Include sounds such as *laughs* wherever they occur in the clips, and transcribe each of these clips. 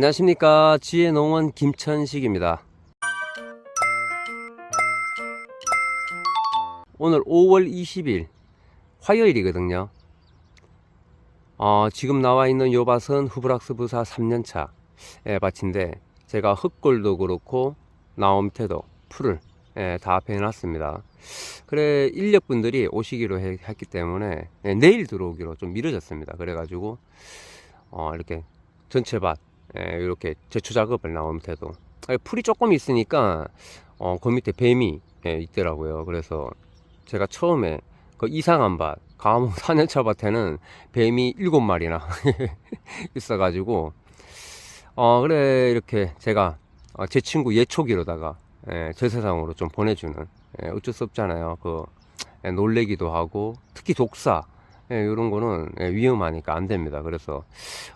안녕하십니까. 지혜농원 김천식입니다. 오늘 5월 20일 화요일이거든요. 어, 지금 나와 있는 요 밭은 후브락스 부사 3년차 예, 밭인데 제가 흙골도 그렇고 나옴태도 풀을 예, 다 배해놨습니다. 그래 인력분들이 오시기로 해- 했기 때문에 예, 내일 들어오기로 좀 미뤄졌습니다. 그래가지고 어, 이렇게 전체 밭 예, 이렇게 제초 작업을 나오면 돼도 아니, 풀이 조금 있으니까 어, 그 밑에 뱀이 예, 있더라고요. 그래서 제가 처음에 그 이상한 밭 가무 4년차 *laughs* 밭에는 뱀이 7마리나 *laughs* 있어 가지고 어 그래 이렇게 제가 어, 제 친구 예초기로다가 예, 저 세상으로 좀 보내주는 예, 어쩔 수 없잖아요. 그 예, 놀래기도 하고 특히 독사 예, 이런 거는 예, 위험하니까 안 됩니다. 그래서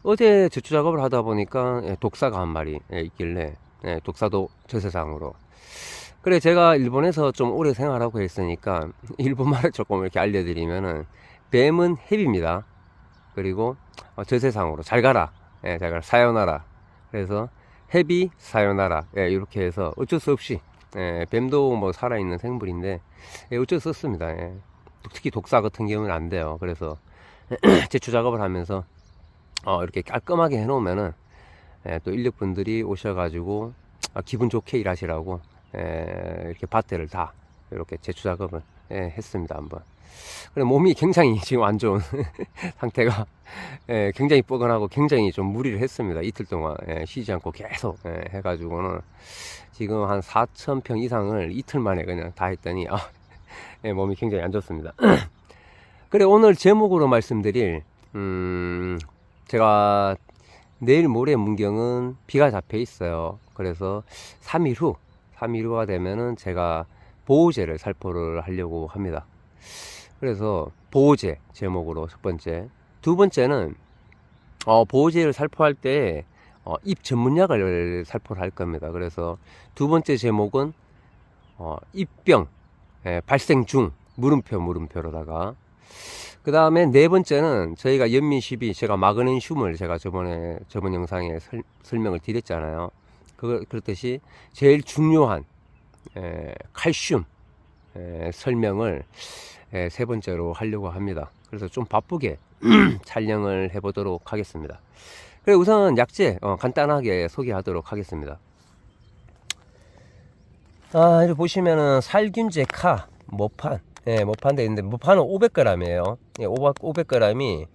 어제 제초 작업을 하다 보니까 예, 독사가 한 마리 예, 있길래 예, 독사도 저 세상으로 그래 제가 일본에서 좀 오래 생활하고 했으니까 *laughs* 일본말을 조금 이렇게 알려드리면은 뱀은 해입니다. 그리고 어, 저 세상으로 잘 가라, 예, 잘 가라, 사요나라. 그래서 해비 사요나라 예, 이렇게 해서 어쩔 수 없이 예, 뱀도 뭐 살아있는 생물인데 예, 어쩔 수 없습니다. 예. 특히 독사 같은 경우는 안 돼요. 그래서 *clears throat* 제초 작업을 하면서 어, 이렇게 깔끔하게 해놓으면은 예, 또 인력분들이 오셔가지고 아, 기분 좋게 일하시라고 예, 이렇게 밭들을 다 이렇게 제초 작업을 예, 했습니다 한번. 그래 몸이 굉장히 *laughs* 지금 안 좋은 *laughs* 상태가 예, 굉장히 뻐근하고 굉장히 좀 무리를 했습니다 이틀 동안 예, 쉬지 않고 계속 예, 해가지고는 지금 한 4천 평 이상을 이틀 만에 그냥 다 했더니 아, 예, 몸이 굉장히 안 좋습니다. *clears throat* 그래 오늘 제목으로 말씀드릴 음, 제가 내일 모레 문경은 비가 잡혀 있어요. 그래서 3일 후, 3일 후가 되면은 제가 보호제를 살포를 하려고 합니다. 그래서 보호제 제목으로 첫 번째. 두 번째는 어, 보호제를 살포할 때 어, 입 전문약을 살포를 할 겁니다. 그래서 두 번째 제목은 어, 입병 예, 발생 중 물음표 물음표로다가 그 다음에 네 번째는 저희가 연민 12 제가 마그네슘을 제가 저번에 저번 영상에 설, 설명을 드렸잖아요. 그 그렇듯이 제일 중요한 에, 칼슘 에, 설명을 에, 세 번째로 하려고 합니다. 그래서 좀 바쁘게 *clears throat* 촬영을 해보도록 하겠습니다. 그래 우선 약재 어, 간단하게 소개하도록 하겠습니다. 아, 이렇게 보시면은 살균제 카 모판 예, 모판 돼 있는데 모판은 500g이에요. 예, 500g이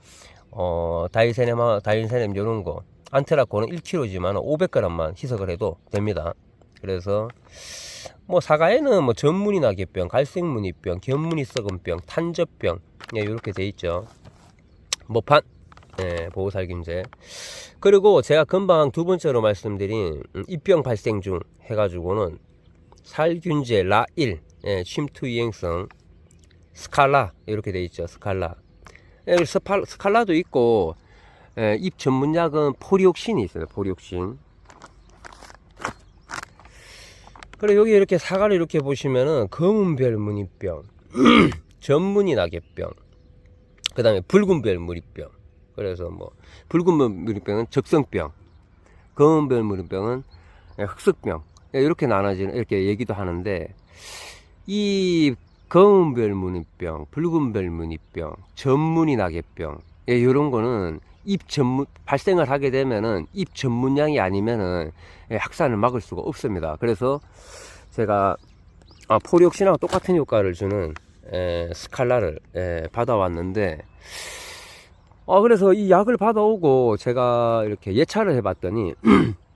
어, 다이세넴 다이세넴 요런 거 안테라코는 1kg지만 500g만 희석을 해도 됩니다. 그래서 뭐 사과에는 뭐 전문이 나게병, 갈색무늬병, 견무늬 썩은병, 탄저병 예, 이렇게 돼 있죠. 모판 예, 보호살균제. 그리고 제가 금방 두 번째로 말씀드린 음, 입병 발생 중 해가지고는 살균제 라1 예, 침투 유행성 스칼라 이렇게 돼 있죠 스칼라. 예, 스팔, 스칼라도 있고 예, 입 전문약은 포리옥신이 있어요 포리옥신. 그리고 여기 이렇게 사과를 이렇게 보시면은 검은별 무늬병 전문이 나게병 그 다음에 붉은별 무늬병. 그래서 뭐 붉은별 무늬병은 적성병 검은별 무늬병은 예, 흑석병. 예, 이렇게 나눠지는 이렇게 얘기도 하는데 이 검은별 무늬병, 붉은별 무늬병, 전문이 나게병 예, 이런 거는 입 전문 발생을 하게 되면은 입 전문량이 아니면은 예, 확산을 막을 수가 없습니다. 그래서 제가 아, 포리옥신하고 똑같은 효과를 주는 에, 스칼라를 에, 받아왔는데 어, 그래서 이 약을 받아오고 제가 이렇게 예찰을 해봤더니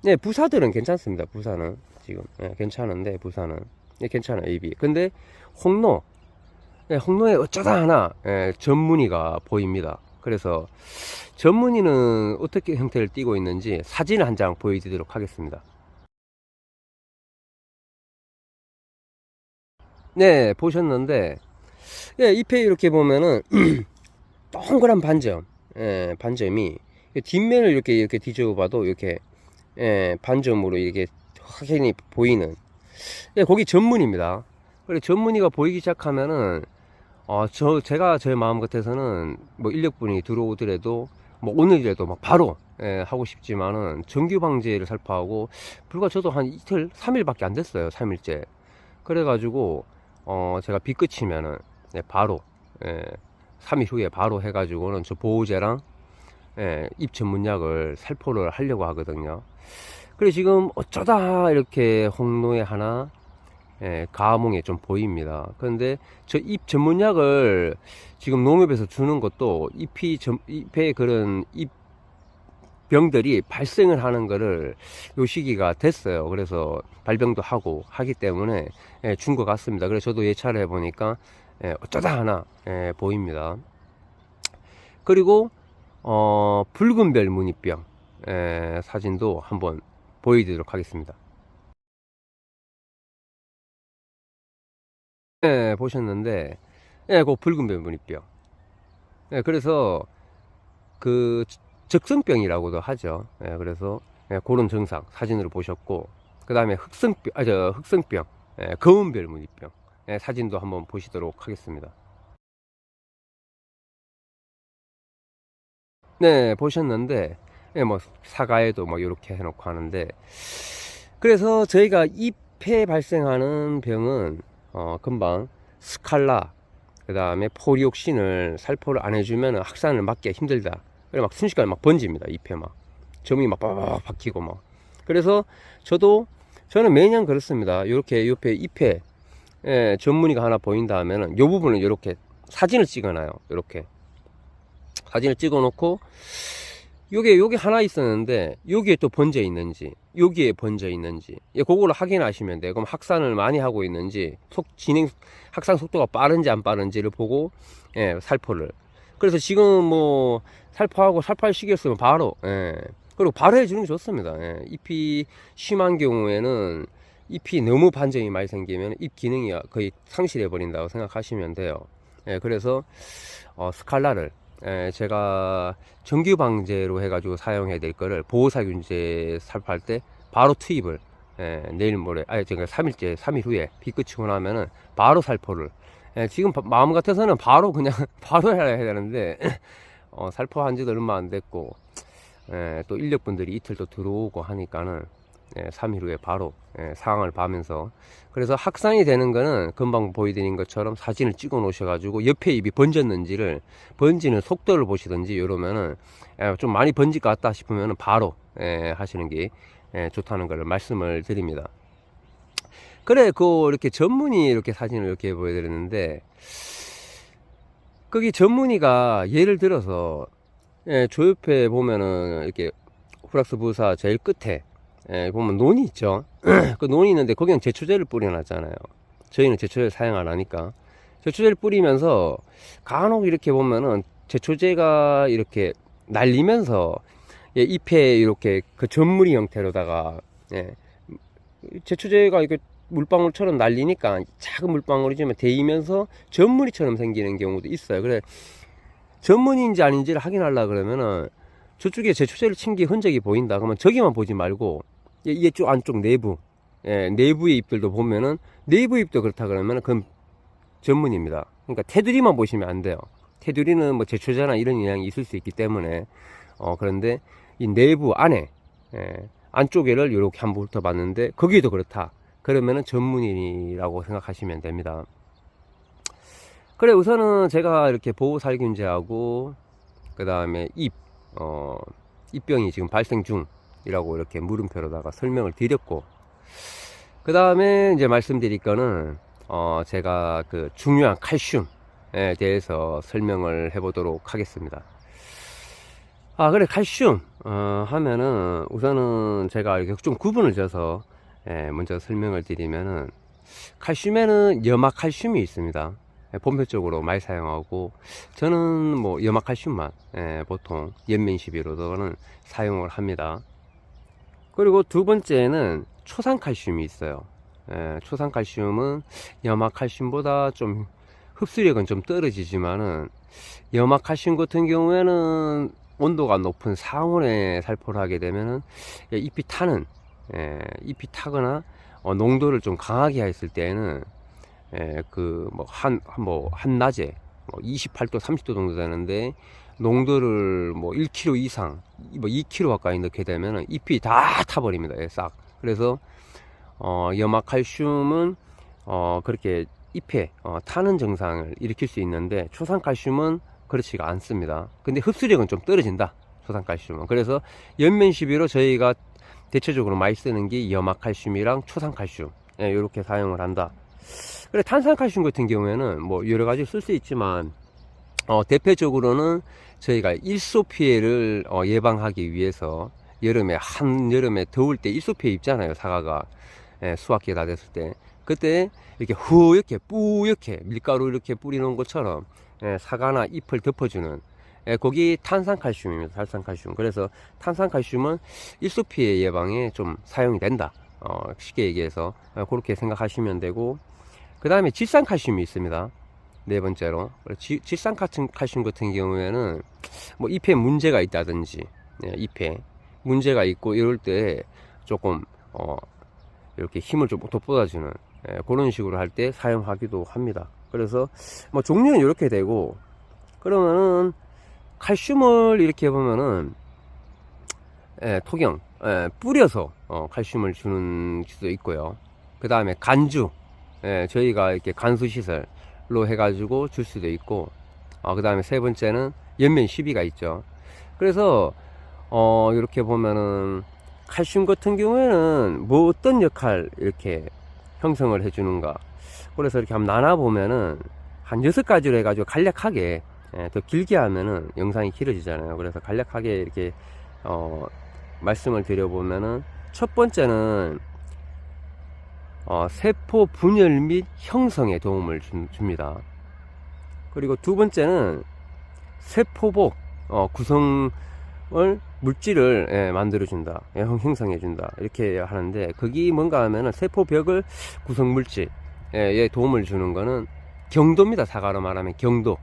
네, *clears throat* 부사들은 괜찮습니다. 부사는 지금 예, 괜찮은데 부사는 예, 괜찮아요 입이. 근데 홍로 예, 홍로에 어쩌다 하나 예, 전문의가 보입니다. 그래서 전문의는 어떻게 형태를 띠고 있는지 사진을 한장 보여드리도록 하겠습니다. 네, 보셨는데 예, 잎에 이렇게 보면은 *clears throat* 동그란 반점, 예, 반점이 뒷면을 이렇게 이렇게 뒤집어 봐도 이렇게 예, 반점으로 이렇게 확연히 보이는 예, 거기 전문입니다. 그리고 전문의가 보이기 시작하면은 어, 저 제가 제 마음 같아서는 뭐 인력분이 들어오더라도 뭐 오늘이라도 막 바로 예, 하고 싶지만은 정규 방제를 살포하고 불과 저도 한 이틀, 3일밖에 안 됐어요. 3일째. 그래 가지고 어 제가 비 끝이면은 예, 바로 예, 3일 후에 바로 해 가지고는 저 보호제랑 예, 입 전문약을 살포를 하려고 하거든요. 그래 지금 어쩌다 이렇게 홍로에 하나 예, 가몽에 좀 보입니다. 그런데 저 잎 전문약을 지금 농협에서 주는 것도 잎이 전, 잎에 그런 잎 병들이 발생을 하는 거를 요 시기가 됐어요. 그래서 발병도 하고 하기 때문에 예, 준것 같습니다. 그래서 저도 예찰을 해보니까 예, 어쩌다 하나 예, 보입니다. 그리고 어, 붉은 별 무늬병 예, 사진도 한번 보여드리도록 하겠습니다. 예, 보셨는데, 예, 그 붉은 별 무늬병. 예, 그래서 그 적성병이라고도 하죠. 예, 그래서 예, 그런 증상 사진으로 보셨고, 그 다음에 흑성병, 아, 저 흑성병, 예, 검은 별 무늬병 예, 사진도 한번 보시도록 하겠습니다. 네, 보셨는데, 예, 뭐, 사과에도 뭐, 이렇게 해놓고 하는데, 그래서 저희가 잎에 발생하는 병은, 어, 금방 스칼라, 그 다음에 포리옥신을 살포를 안 해주면 확산을 막기가 힘들다. 그래, 막 순식간에 막 번집니다, 잎에 막. 점이 막 빠박 박히고 막. 그래서 저도, 저는 매년 그렇습니다. 이렇게 옆에 잎에, 예, 전문이가 하나 보인다 하면은, 요 부분을 이렇게 사진을 찍어놔요. 이렇게. 사진을 찍어 놓고 요게 요게 하나 있었는데 여기에 또 번져 있는지 여기에 번져 있는지 예, 그거를 확인하시면 돼요. 그럼 확산을 많이 하고 있는지 속 진행 확산 속도가 빠른지 안 빠른지를 보고 예, 살포를. 그래서 지금 뭐 살포하고 살포할 시기였으면 바로 예, 그리고 바로 해주는 게 좋습니다. 예, 잎이 심한 경우에는 잎이 너무 반점이 많이 생기면 잎 기능이 거의 상실해 버린다고 생각하시면 돼요. 예, 그래서 어, 스칼라를 예, 제가 정규 방제로 해가지고 사용해야 될 거를 보호살균제 살포할 때 바로 투입을 예, 내일 모레 아니 제가 3일째 3일 후에 비 끝이고 나면은 바로 살포를. 예, 지금 바- 마음 같아서는 바로 그냥 *laughs* 바로 해야 되는데 어, 살포한 지도 얼마 안 됐고 예, 또 인력분들이 이틀 또 들어오고 하니까는 예, 3일 후에 바로 예, 상황을 봐면서 그래서 확산이 되는 거는 금방 보여드린 것처럼 사진을 찍어 놓으셔 가지고 옆에 입이 번졌는지를 번지는 속도를 보시든지 이러면은 예, 좀 많이 번질 것 같다 싶으면 바로 예, 하시는 게 예, 좋다는 걸 말씀을 드립니다. 그래, 그 이렇게 전문의 이렇게 사진을 이렇게 보여드렸는데 거기 전문의가 예를 들어서 예, 조 옆에 보면은 이렇게 후락스 부사 제일 끝에 예, 보면 논이 있죠. *clears throat* 그 논이 있는데 거기는 제초제를 뿌려놨잖아요. 저희는 제초제를 사용 안 하니까 제초제를 뿌리면서 간혹 이렇게 보면은 제초제가 이렇게 날리면서 예, 잎에 이렇게 그 전무리 형태로다가 예, 제초제가 이렇게 물방울처럼 날리니까 작은 물방울이지만 데이면서 전무리처럼 생기는 경우도 있어요. 그래 전문인지 아닌지를 확인하려 그러면은 저쪽에 제초제를 친 게 흔적이 보인다. 그러면 저기만 보지 말고 이- 이게 쪽 안쪽 내부, 예, 내부의 잎들도 보면은 내부 잎도 그렇다 그러면은 그건 전문입니다. 그러니까 테두리만 보시면 안 돼요. 테두리는 뭐 제초제나 이런 영향이 있을 수 있기 때문에 어 그런데 이 내부 안에 예, 안쪽에를 이렇게 한번 훑어봤는데 거기도 그렇다. 그러면은 전문인이라고 생각하시면 됩니다. 그래 우선은 제가 이렇게 보호살균제하고 그 다음에 입, 어, 입병이 지금 발생 중 이라고 이렇게 물음표로다가 설명을 드렸고 그 다음에 이제 말씀드릴 거는 어, 제가 그 중요한 칼슘에 대해서 설명을 해 보도록 하겠습니다. 아 그래 칼슘 어, 하면은 우선은 제가 이렇게 좀 구분을 져서 예, 먼저 설명을 드리면은 칼슘에는 염화 칼슘이 있습니다. 예, 본표적으로 많이 사용하고 저는 뭐 염화 칼슘만 예, 보통 연면 시비로는 사용을 합니다. 그리고 두 번째는 초산칼슘이 있어요. 예, 초산칼슘은 염화칼슘보다 좀 흡수력은 좀 떨어지지만은 염화칼슘 같은 경우에는 온도가 높은 상온에 살포를 하게 되면은 예, 잎이 타는 예, 잎이 타거나 어, 농도를 좀 강하게 했을 때에는 예, 그뭐 한 뭐 한낮에 뭐 28도 30도 정도 되는데 농도를 뭐 1kg 이상, 뭐 2kg 가까이 넣게 되면은 잎이 다 타버립니다. 예, 싹. 그래서 어, 염화칼슘은 어, 그렇게 잎에 어, 타는 증상을 일으킬 수 있는데 초산칼슘은 그렇지가 않습니다. 근데 흡수력은 좀 떨어진다. 초산칼슘은. 그래서 연면 시비로 저희가 대체적으로 많이 쓰는 게 염화칼슘이랑 초산칼슘 예, 이렇게 사용을 한다. 그래 탄산칼슘 같은 경우에는 뭐 여러 가지 쓸 수 있지만 어, 대표적으로는 저희가 일소 피해를 어, 예방하기 위해서 여름에 한 여름에 더울 때 일소 피해 입잖아요 사과가. 예, 수확기 다 됐을 때. 그때 이렇게 후옇게 뿌옇게 밀가루 이렇게 뿌리는 것처럼 예, 사과나 잎을 덮어주는 예, 거기 탄산칼슘입니다 탄산칼슘. 그래서 탄산칼슘은 일소 피해 예방에 좀 사용이 된다. 어, 쉽게 얘기해서 어, 그렇게 생각하시면 되고. 그 다음에 질산칼슘이 있습니다. 네 번째로 지- 질산칼슘 칼슘 같은 경우에는 뭐 잎에 문제가 있다든지 예, 잎에 문제가 있고 이럴 때 조금 어, 이렇게 힘을 좀 돋보다주는 예, 그런 식으로 할 때 사용하기도 합니다. 그래서 뭐 종류는 이렇게 되고 그러면은 칼슘을 이렇게 보면은 예, 토경 예, 뿌려서 어, 칼슘을 주는 수도 있고요. 그 다음에 간주 예, 저희가 이렇게 간수 시설 로 해가지고 줄 수도 있고, 어, 그 다음에 세 번째는 연면 시비가 있죠. 그래서, 어, 이렇게 보면은, 칼슘 같은 경우에는 뭐 어떤 역할 이렇게 형성을 해주는가. 그래서 이렇게 한번 나눠보면은, 한 여섯 가지로 해가지고 간략하게, 예, 더 길게 하면은 영상이 길어지잖아요. 그래서 간략하게 이렇게, 어, 말씀을 드려보면은, 첫 번째는, 어, 세포 분열 및 형성에 도움을 주, 줍니다. 그리고 두 번째는 세포복 어, 구성을 물질을 예, 만들어준다, 예, 형- 형성해준다 이렇게 하는데 거기 뭔가 하면은 세포벽을 구성 물질에 예, 도움을 주는 거는 경도입니다. 사과로 말하면 경도,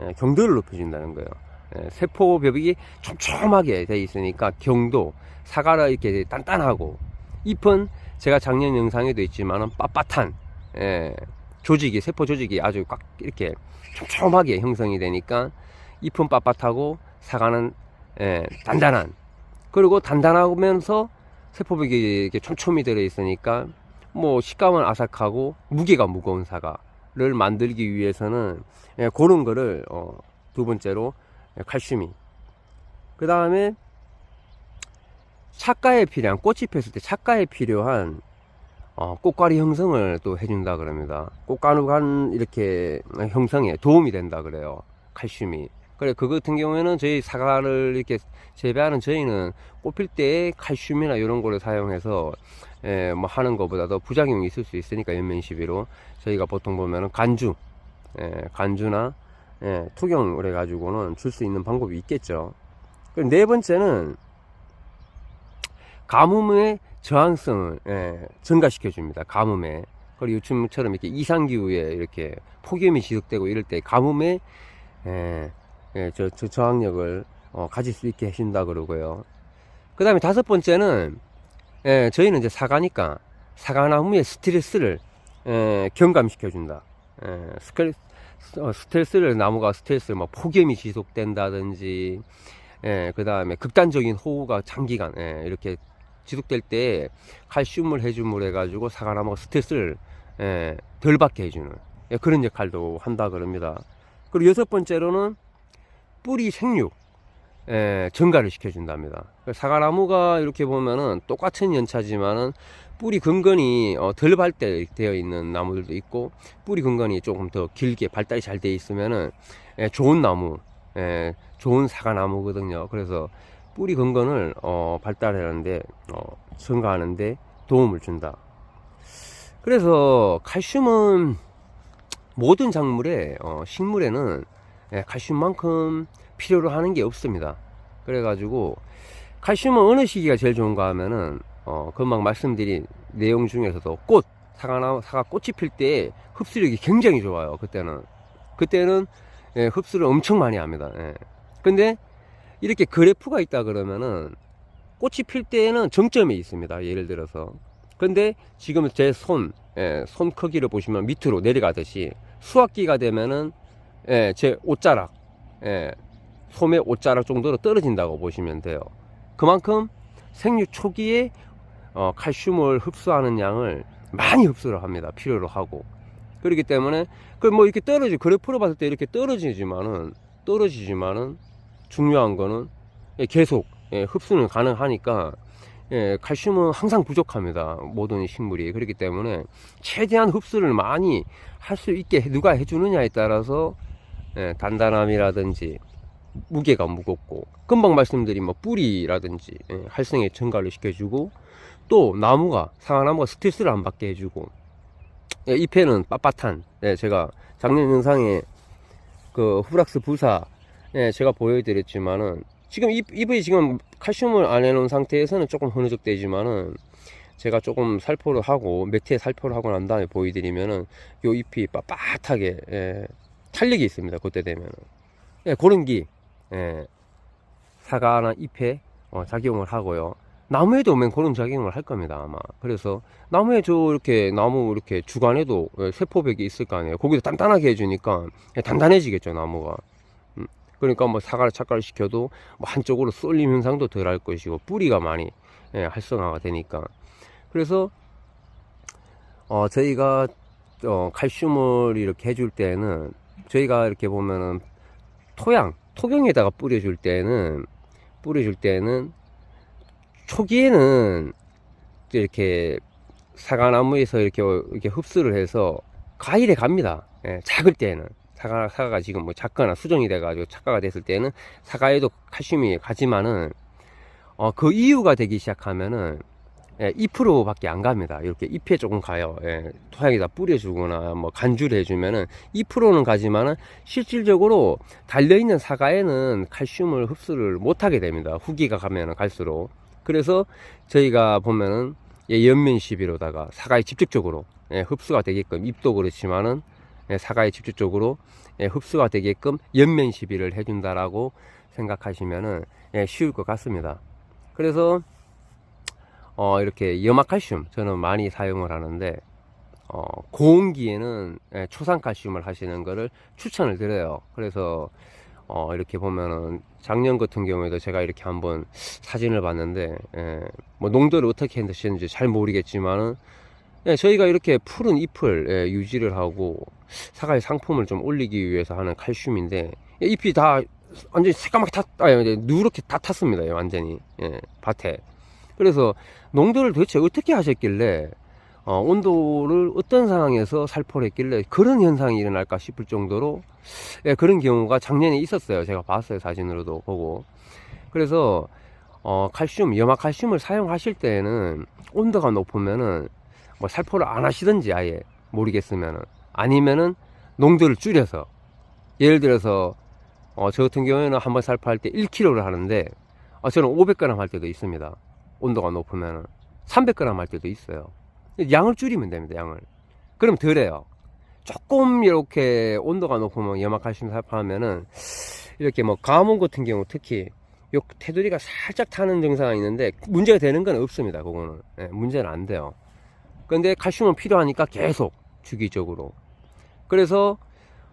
예, 경도를 높여준다는 거예요. 예, 세포벽이 촘촘하게 돼 있으니까 경도, 사과가 이렇게 단단하고 잎은 제가 작년 영상에도 있지만은 빳빳한 예, 조직이 세포 조직이 아주 꽉 이렇게 촘촘하게 형성이 되니까 잎은 빳빳하고 사과는 예, 단단한. 그리고 단단하면서 세포벽이 이렇게 촘촘히 들어 있으니까 뭐 식감은 아삭하고 무게가 무거운 사과를 만들기 위해서는 예, 그런 거를 어, 두 번째로 예, 칼슘이. 그 다음에 착가에 필요한 꽃이 폈을 때 착가에 필요한 어, 꽃가루 형성을 또 해준다 그럽니다. 꽃가루간 이렇게 형성에 도움이 된다 그래요. 칼슘이. 그래 그 같은 경우에는 저희 사과를 이렇게 재배하는 저희는 꽃필 때 칼슘이나 이런 거를 사용해서 예, 뭐 하는 것보다도 부작용이 있을 수 있으니까 연면시비로 저희가 보통 보면은 간주, 예, 간주나 예, 투경을 해가지고는 줄 수 있는 방법이 있겠죠. 그리고 네 번째는 가뭄의 저항성을 예, 증가시켜 줍니다. 가뭄에 그리고 요즘처럼 이렇게 이상 기후에 이렇게 폭염이 지속되고 이럴 때 가뭄에 예, 예, 저, 저 저항력을 어, 가질 수 있게 해준다 그러고요. 그 다음에 다섯 번째는 예, 저희는 이제 사과니까 사과나무의 스트레스를 예, 경감시켜 준다. 예, 스트레스, 어, 스트레스를 나무가 스트레스 뭐 폭염이 지속된다든지 예, 그 다음에 극단적인 호우가 장기간 예, 이렇게 지속될 때 칼슘을 해줌을 해가지고 사과나무가 스트레스를 예, 덜 받게 해주는 예, 그런 역할도 한다 그럽니다. 그리고 여섯 번째로는 뿌리 생육 예, 증가를 시켜준답니다. 사과나무가 이렇게 보면은 똑같은 연차지만은 뿌리 근건이 어, 덜 발달되어 있는 나무들도 있고 뿌리 근건이 조금 더 길게 발달이 잘 돼 있으면은 예, 좋은 나무, 예, 좋은 사과나무거든요. 그래서 뿌리 근건을 어, 발달하는데 어, 증가하는데 도움을 준다. 그래서 칼슘은 모든 작물에 어, 식물에는 예, 칼슘만큼 필요로 하는 게 없습니다. 그래가지고 칼슘은 어느 시기가 제일 좋은가 하면은 어, 금방 말씀드린 내용 중에서도 꽃 사과나 사과 꽃이 필 때 흡수력이 굉장히 좋아요. 그때는 그때는 예, 흡수를 엄청 많이 합니다. 예. 근데 이렇게 그래프가 있다 그러면은 꽃이 필 때에는 정점이 있습니다. 예를 들어서. 근데 지금 제 손, 예, 손 크기를 보시면 밑으로 내려가듯이 수확기가 되면은 예, 제 옷자락, 예, 소매 옷자락 정도로 떨어진다고 보시면 돼요. 그만큼 생육 초기에 어, 칼슘을 흡수하는 양을 많이 흡수를 합니다. 필요로 하고. 그렇기 때문에 그 뭐 이렇게 떨어지 그래프로 봤을 때 이렇게 떨어지지만은 떨어지지만은 중요한 거는 예, 계속 예, 흡수는 가능하니까 예, 칼슘은 항상 부족합니다. 모든 식물이 그렇기 때문에 최대한 흡수를 많이 할 수 있게 누가 해주느냐에 따라서 예, 단단함이라든지 무게가 무겁고 금방 말씀드린 뭐 뿌리라든지 예, 활성에 증가를 시켜주고 또 나무가 상하나무가 스트레스를 안 받게 해주고 예, 잎에는 빳빳한 예, 제가 작년 영상에 그 후락스 부사 예, 제가 보여드렸지만은 지금 잎, 잎이 지금 칼슘을 안 해놓은 상태에서는 조금 흐느적대지만은 제가 조금 살포를 하고 몇회 살포를 하고 난 다음에 보여드리면은 요 잎이 빳빳하게 예, 탄력이 있습니다 그때 되면은. 예, 그런 기 예, 사과나 잎에 어, 작용을 하고요. 나무에도 오면 그런 작용을 할 겁니다 아마. 그래서 나무에 저 이렇게 나무 이렇게 주간에도 예, 세포백이 있을 거 아니에요. 거기도 단단하게 해주니까 예, 단단해지겠죠 나무가. 음, 그러니까 뭐 사과를 착과를 시켜도 뭐 한쪽으로 쏠림 현상도 덜 할 것이고 뿌리가 많이 예, 활성화가 되니까 그래서 어, 저희가 어, 칼슘을 이렇게 해줄 때는 저희가 이렇게 보면은 토양 토경에다가 뿌려줄 때는 뿌려줄 때는 초기에는 이렇게 사과나무에서 이렇게 이렇게 흡수를 해서 과일에 갑니다. 예, 작을 때는 사과 사과가 지금 뭐 작거나 수정이 돼가지고 착과가 됐을 때는 사과에도 칼슘이 가지만은 어, 그 이유가 되기 시작하면은 예, 2%밖에 안 갑니다. 이렇게 잎에 조금 가요. 예, 토양에다 뿌려주거나 뭐 간주를 해주면은 2%는 가지만은 실질적으로 달려있는 사과에는 칼슘을 흡수를 못하게 됩니다. 후기가 가면은 갈수록. 그래서 저희가 보면은 예, 연면 시비로다가 사과에 직접적으로 예, 흡수가 되게끔 잎도 그렇지만은 예, 사과에 직접적으로 예, 흡수가 되게끔 연면 시비를 해준다라고 생각하시면은 예, 쉬울 것 같습니다. 그래서 어, 이렇게 염화칼슘 저는 많이 사용을 하는데 어, 고온기에는 예, 초산칼슘을 하시는 것을 추천을 드려요. 그래서 어, 이렇게 보면은 작년 같은 경우에도 제가 이렇게 한번 사진을 봤는데 예, 뭐 농도를 어떻게 했는지 잘 모르겠지만은 예, 저희가 이렇게 푸른 잎을 예, 유지를 하고 사과의 상품을 좀 올리기 위해서 하는 칼슘인데 예, 잎이 다 완전히 새까맣게 탔, 아니 누렇게 다 탔습니다. 예, 완전히 예, 밭에. 그래서 농도를 도대체 어떻게 하셨길래 어, 온도를 어떤 상황에서 살포를 했길래 그런 현상이 일어날까 싶을 정도로 예, 그런 경우가 작년에 있었어요. 제가 봤어요. 사진으로도 보고. 그래서 어, 칼슘, 염화 칼슘을 사용하실 때에는 온도가 높으면은 뭐 살포를 안 하시든지 아예 모르겠으면은 아니면은 농도를 줄여서 예를 들어서 어, 저 같은 경우에는 한 번 살포할 때 1kg를 하는데 어, 저는 500g 할 때도 있습니다. 온도가 높으면 300g 할 때도 있어요. 양을 줄이면 됩니다. 양을. 그럼 덜해요. 조금 이렇게 온도가 높으면 염화칼슘 살포하면은 이렇게 뭐 가뭄 같은 경우 특히 요 테두리가 살짝 타는 증상이 있는데 문제가 되는 건 없습니다. 그거는 예, 문제는 안 돼요. 근데 칼슘은 필요하니까 계속 주기적으로. 그래서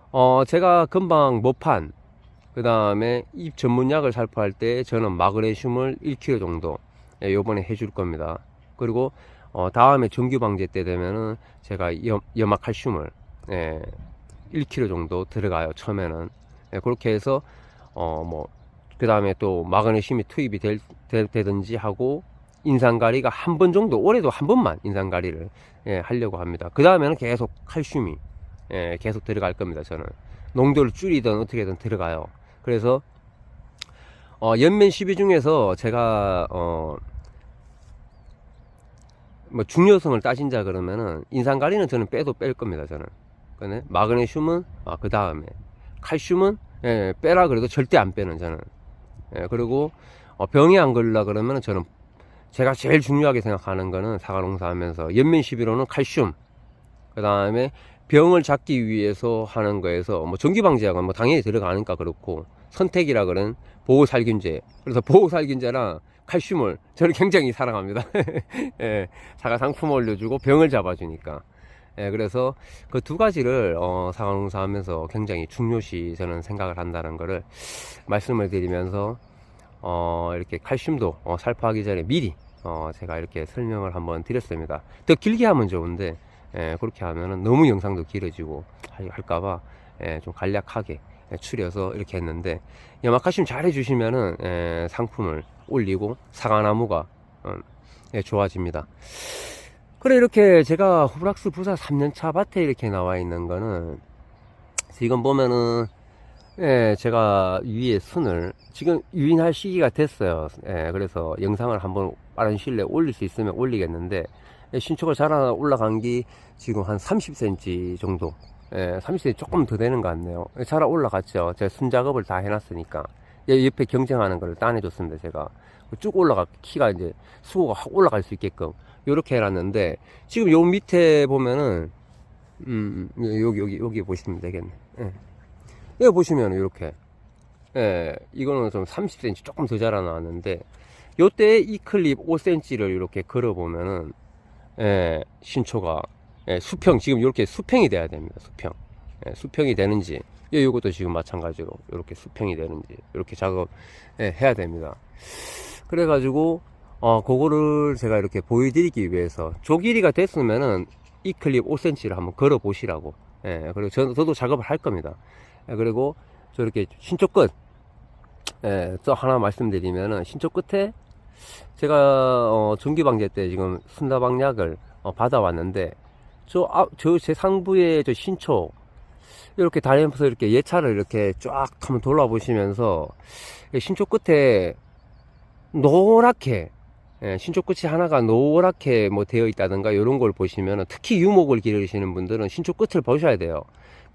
어 제가 금방 모판 그 다음에 잎 전문약을 살포할 때 저는 마그네슘을 1kg 정도 예, 요번에 해줄 겁니다. 그리고 어, 다음에 정규 방제 때 되면은 제가 염, 염화 칼슘을 예, 1kg 정도 들어가요. 처음에는 예, 그렇게 해서 어뭐 그 다음에 또 마그네슘이 투입이 될, 될, 되든지 하고 인상가리가 한 번 정도 올해도 한 번만 인상가리를 예, 하려고 합니다. 그 다음에는 계속 칼슘이 예, 계속 들어갈 겁니다. 저는 농도를 줄이든 어떻게든 들어가요. 그래서 어, 연면 12 중에서 제가 어, 뭐 중요성을 따진자 그러면은 인상가리는 저는 빼도 뺄 겁니다. 저는. 근데 마그네슘은 아, 그 다음에 칼슘은 예, 빼라 그래도 절대 안 빼는 저는. 예, 그리고 어, 병이 안 걸리려 그러면은 저는 제가 제일 중요하게 생각하는 거는 사과 농사 하면서 연면 11호는 칼슘. 그 다음에 병을 잡기 위해서 하는 거에서 뭐 전기방지약은 뭐 당연히 들어가니까 그렇고 선택이라 그런 보호살균제. 그래서 보호살균제랑 칼슘을 저는 굉장히 사랑합니다. *laughs* 예, 사과 상품 올려주고 병을 잡아주니까. 예, 그래서 그 두 가지를 어, 사과 농사하면서 굉장히 중요시 저는 생각을 한다는 거를 말씀을 드리면서 어, 이렇게 칼슘도 어, 살포하기 전에 미리 어, 제가 이렇게 설명을 한번 드렸습니다. 더 길게 하면 좋은데 예, 그렇게 하면은 너무 영상도 길어지고 할- 할까봐 예, 좀 간략하게 예, 추려서 이렇게 했는데 염화칼슘 잘 해주시면은 예, 상품을 올리고 사과나무가 어, 예, 좋아집니다. 그래 이렇게 제가 후브락스 부사 3년차 밭에 이렇게 나와 있는 거는 지금 보면은 예, 제가 위에 순을 지금 유인할 시기가 됐어요. 예, 그래서 영상을 한번 빠른 시일 내에 올릴 수 있으면 올리겠는데 예, 신초가 자라 올라간 게 지금 한 30cm 정도. 예, 30cm 조금 더 되는 것 같네요. 예, 자라 올라갔죠. 제가 순 작업을 다 해놨으니까. 예, 옆에 경쟁하는 걸 따내줬습니다. 제가 쭉 올라가 키가 이제 수고가 확 올라갈 수 있게끔 요렇게 해놨는데 지금 요 밑에 보면은 음 음, 여기 여기 여기 보시면 되겠네. 예. 여기 보시면 이렇게 예, 이거는 좀 30cm 조금 더 자라 나왔는데 요때 이 클립 5cm를 이렇게 걸어 보면은 예, 신초가 예, 수평 지금 이렇게 수평이 돼야 됩니다. 수평 예, 수평이 되는지 예, 요것도 지금 마찬가지로 이렇게 수평이 되는지 이렇게 작업 예, 해야 됩니다. 그래 가지고 어 그거를 제가 이렇게 보여드리기 위해서 조 길이가 됐으면은 이 클립 5cm를 한번 걸어 보시라고 예, 그리고 저, 저도 작업을 할 겁니다. 예, 그리고 저렇게 신초 끝, 예, 또 하나 말씀드리면은 신초 끝에 제가 어, 전기방제 때 지금 순다방약을 어, 받아왔는데 저, 아, 저 제 상부에 저 신초 이렇게 다니면서 이렇게 예차를 이렇게 쫙 한번 돌아보시면서 이 신초 끝에 노랗게 예, 신초 끝이 하나가 노랗게 뭐 되어 있다든가 이런 걸 보시면 특히 유목을 기르시는 분들은 신초 끝을 보셔야 돼요.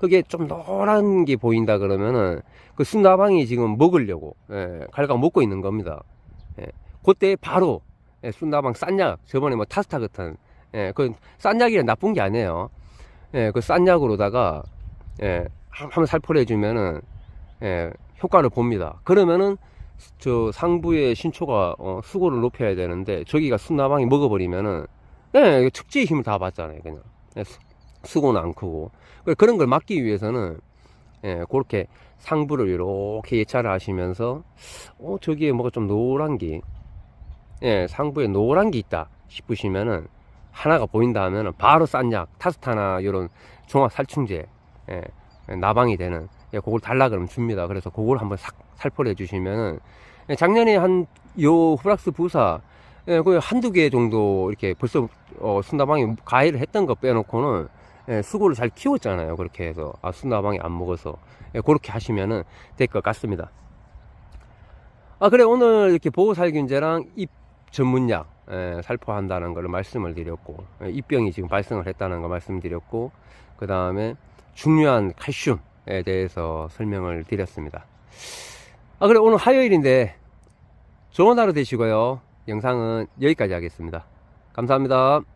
그게 좀 노란 게 보인다 그러면은 그 순나방이 지금 먹으려고 예, 갈각 먹고 있는 겁니다. 예, 그때 바로 예, 순나방 싼약 저번에 뭐 타스타 같은 예, 그 싼약이 나쁜 게 아니에요. 예, 그 싼약으로다가 예, 한- 한번 살포를 해주면은 예, 효과를 봅니다. 그러면은 저 상부의 신초가 어, 수고를 높여야 되는데 저기가 순나방이 먹어버리면은 예, 이거 축지의 힘을 다 받잖아요 그냥 예, 수, 수고는 안 크고 그래, 그런 걸 막기 위해서는 예, 그렇게 상부를 이렇게 예찰을 하시면서 어 저기에 뭐가 좀 노란 게 예, 상부에 노란 게 있다 싶으시면은 하나가 보인다 하면은 바로 싼약 타스타나 이런 종합 살충제 예, 나방이 되는 예, 그걸 달라 그러면 줍니다. 그래서 그걸 한번 싹 살포를 해주시면은 예, 작년에 한 요 후락스 부사 예, 그 한두 개 정도 이렇게 벌써 어, 순나방이 가해를 했던 거 빼놓고는 예, 수고를 잘 키웠잖아요. 그렇게 해서 아 순나방이 안 먹어서 예, 그렇게 하시면은 될 것 같습니다. 아 그래 오늘 이렇게 보호살균제랑 잎 전문약 예, 살포한다는 걸 말씀을 드렸고 예, 입병이 지금 발생을 했다는 거 말씀드렸고 그 다음에 중요한 칼슘에 대해서 설명을 드렸습니다. 아 그래 오늘 화요일인데 좋은 하루 되시고요. 영상은 여기까지 하겠습니다. 감사합니다.